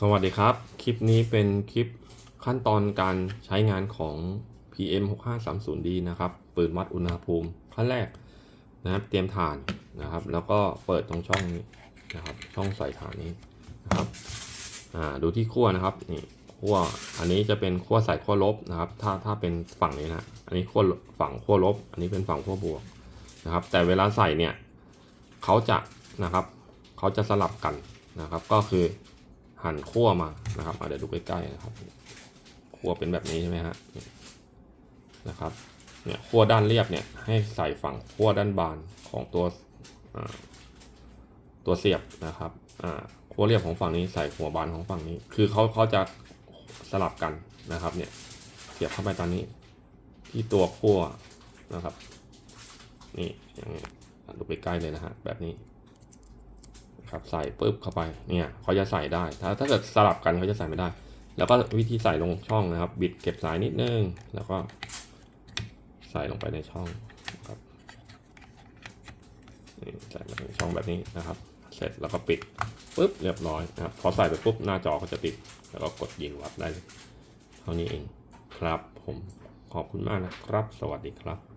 สวัสดีครับ คลิปนี้เป็นคลิปขั้นตอนการใช้งานของ PM 6530D นะครับ ปืนวัดอุณหภูมิขั้นแรกนะครับ เตรียมถ่านนะครับ แล้วก็เปิดตรงช่องนี้นะครับ ช่องใส่ถ่านนี้นะครับ อ่า ดูที่ขั้วนะครับ นี่ขั้ว อันนี้จะเป็นขั้วใส่ขั้วลบนะครับ ถ้าถ้าเป็นฝั่งนี้นะ อันนี้ขั้วฝั่งขั้วลบ อันนี้เป็นฝั่งขั้วบวกนะครับ แต่เวลาใส่เนี่ย เขาจะนะครับ เขาจะสลับกันนะครับ ก็คือ หั่นขั้วมานะครับเดี๋ยวดูใกล้ๆนะครับขั้วเป็นแบบนี้ใช่ไหมฮะนะครับเนี่ยขั้วด้านเรียบเนี่ยให้ใส่ฝั่งขั้วด้านบานของตัวตัวเสียบนะครับอ่าขั้วเรียบของฝั่งนี้ใส่หัวบานของฝั่งนี้ คือเขาเขาจะสลับกันนะครับเนี่ยเสียบเข้าไปตอนนี้ ที่ตัวขั้วนะครับ นี่อย่างนี้อะดูใกล้ๆเลยนะฮะแบบนี้ ครับใส่ปุ๊บเข้าไปเนี่ยเขาจะใส่ได้ ถ้าถ้าเกิดสลับกันเขาจะใส่ไม่ได้ แล้วก็วิธีใส่ลงช่องนะครับ บิดเก็บสายนิดนึง แล้วก็ใส่ลงไปในช่องครับใส่มาในช่องแบบนี้นะครับ เสร็จแล้วก็ปิดปุ๊บเรียบร้อยนะครับพอใส่ไปปุ๊บหน้าจอก็จะปิด แล้วก็กดยิงวัดได้เท่านี้เองครับผมขอบคุณมากนะครับ สวัสดีครับ